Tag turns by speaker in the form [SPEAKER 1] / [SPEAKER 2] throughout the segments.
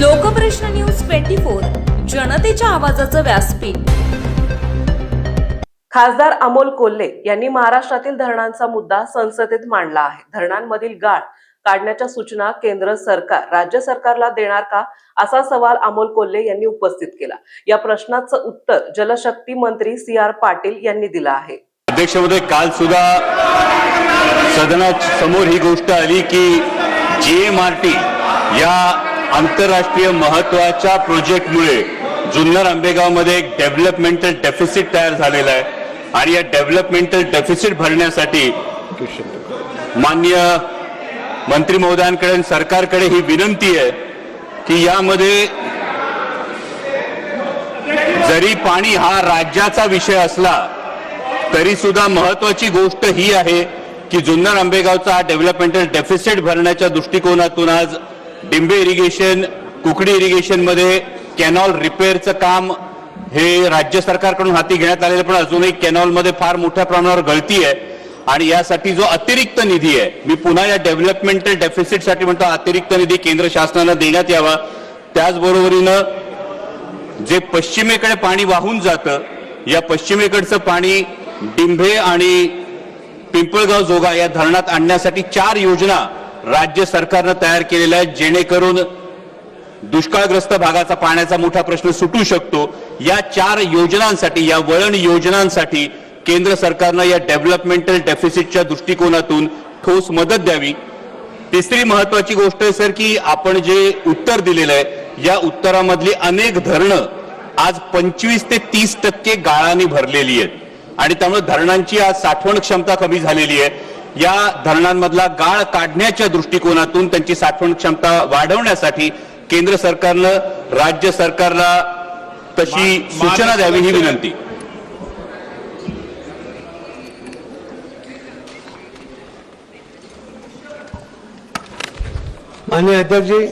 [SPEAKER 1] Lokprashna news twenty four जनतेच्या आवाजाचं व्यासपीठ.
[SPEAKER 2] खासदार अमोल कोल्हे यांनी महाराष्ट्रातील धरणांचा मुद्दा संसदेत मांडला आहे. धरणांमधील गाळ काढण्याच्या सूचना केंद्र सरकार राज्य सरकारला देणार का असा सवाल अमोल कोल्हे यांनी उपस्थित केला. या प्रश्नाचं उत्तर जलशक्ती मंत्री सी आर पाटील यांनी दिलं आहे.
[SPEAKER 3] अध्यक्षमध्ये काल सुद्धा सदनात समोर ही गोष्ट आली की जी एम आर टी या आंतरराष्ट्रीय महत्त्वाच्या प्रोजेक्टमुळे जुन्नर आंबेगावमध्ये एक डेव्हलपमेंटल डेफिसिट तयार झालेला आहे. आणि या डेव्हलपमेंटल डेफिसिट भरण्यासाठी मान्य मंत्री महोदयांकडे सरकारकडे ही विनंती आहे की यामध्ये जरी पाणी हा राज्याचा विषय असला तरी सुद्धा महत्वाची गोष्ट ही आहे की जुन्नर आंबेगावचा हा डेव्हलपमेंटल डेफिसिट भरण्याच्या दृष्टिकोनातून आज डिंबे इरिगेशन कुकडी इरिगेशनमध्ये कॅनॉल रिपेअरचं काम हे राज्य सरकारकडून हाती घेण्यात आलेलं पण अजूनही कॅनॉलमध्ये फार मोठ्या प्रमाणावर गळती आहे. आणि यासाठी जो अतिरिक्त निधी आहे मी पुन्हा या डेव्हलपमेंटल डेफिसिटसाठी म्हणतो अतिरिक्त निधी केंद्र शासनानं देण्यात यावा. त्याचबरोबरीनं जे पश्चिमेकडे पाणी वाहून जातं या पश्चिमेकडचं पाणी डिंभे आणि पिंपळगाव जोगा या धरणात आणण्यासाठी चार योजना राज्य सरकारनं तयार केलेलं आहे जेणेकरून दुष्काळग्रस्त भागाचा पाण्याचा मोठा प्रश्न सुटू शकतो. या चार योजनांसाठी या वळण योजनांसाठी केंद्र सरकारनं या डेव्हलपमेंटल डेफिसिटच्या दृष्टिकोनातून ठोस मदत द्यावी. तिसरी महत्वाची गोष्ट आहे सर की आपण जे उत्तर दिलेलं आहे या उत्तरामधली अनेक धरणं आज पंचवीस ते तीस टक्के गाळाने भरलेली आहेत. आणि त्यामुळे धरणांची आज साठवण क्षमता कमी झालेली आहे. या धरणांमधला गाळ काढण्याच्या दृष्टिकोनातून त्यांची साठवण क्षमता वाढवण्यासाठी केंद्र सरकारनं राज्य सरकारला तशी सूचना द्यावी ही विनंती.
[SPEAKER 4] माननीय अध्यक्ष जी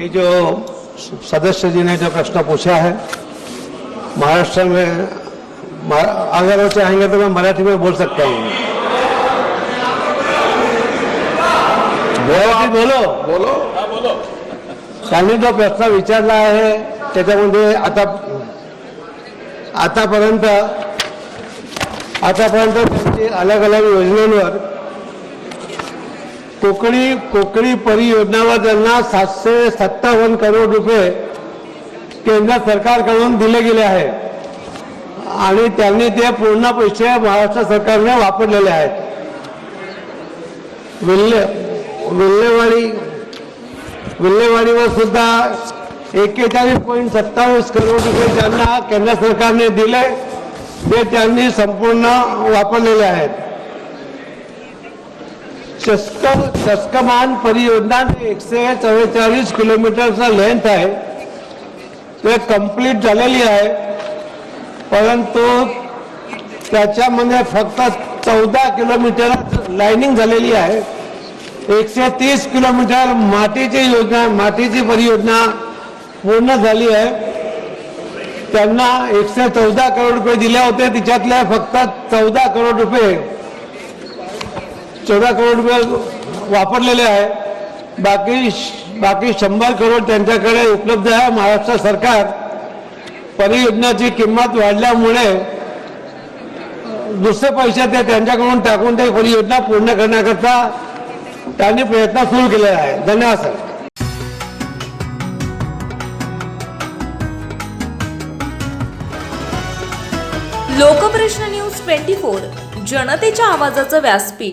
[SPEAKER 4] ये जो सदस्य जी ने जो प्रश्न पूछा है महाराष्ट्र में अगर वो चाहेंगे तो मैं मराठी में बोल सकता हूँ। मराठी बोलो? बोलो। त्यांनी जो प्रश्न विचारला आहे त्याच्यामध्ये आता आतापर्यंत आतापर्यंत त्यांची अलग अलग योजनांवर कोकणी कोकणी परियोजनावर त्यांना सातशे सत्तावन्न करोड रुपये केंद्र सरकारकडून दिले गेले आहे आणि त्यांनी ते पूर्ण पैसे महाराष्ट्र सरकारने वापरलेले आहेत. विल्हे विल्हेवाडी विल्हेवाडीवर सुद्धा एक्केचाळीस पॉईंट सत्तावीस करोड रुपये त्यांना केंद्र सरकारने दिले ते त्यांनी संपूर्ण वापरलेले आहेत. चस्क चस्कमान परियोजना एकशे चव्वेचाळीस किलोमीटरचा लेंथ आहे. ते कंप्लीट झालेली आहे. परंतु त्याच्यामध्ये फक्त चौदा किलोमीटर लायनिंग झालेली आहे. एकशे तीस किलोमीटर मातीची योजना मातीची परियोजना पूर्ण झाली आहे. त्यांना एकशे चौदा करोड रुपये दिले होते. तिच्यातले फक्त चौदा करोड रुपये चौदा करोड रुपये वापरलेले आहे. बाकी बाकी शंभर करोड त्यांच्याकडे उपलब्ध आहे. महाराष्ट्र सरकार परियोजनाची किंमत वाढल्यामुळे दुसरे पैसे ते त्यांच्याकडून टाकून ते परियोजना पूर्ण करण्याकरता त्यांनी प्रयत्न सुरू केले आहे. धन्यवाद sir.
[SPEAKER 1] Lokprashna news twenty four जनतेच्या आवाजाचं व्यासपीठ.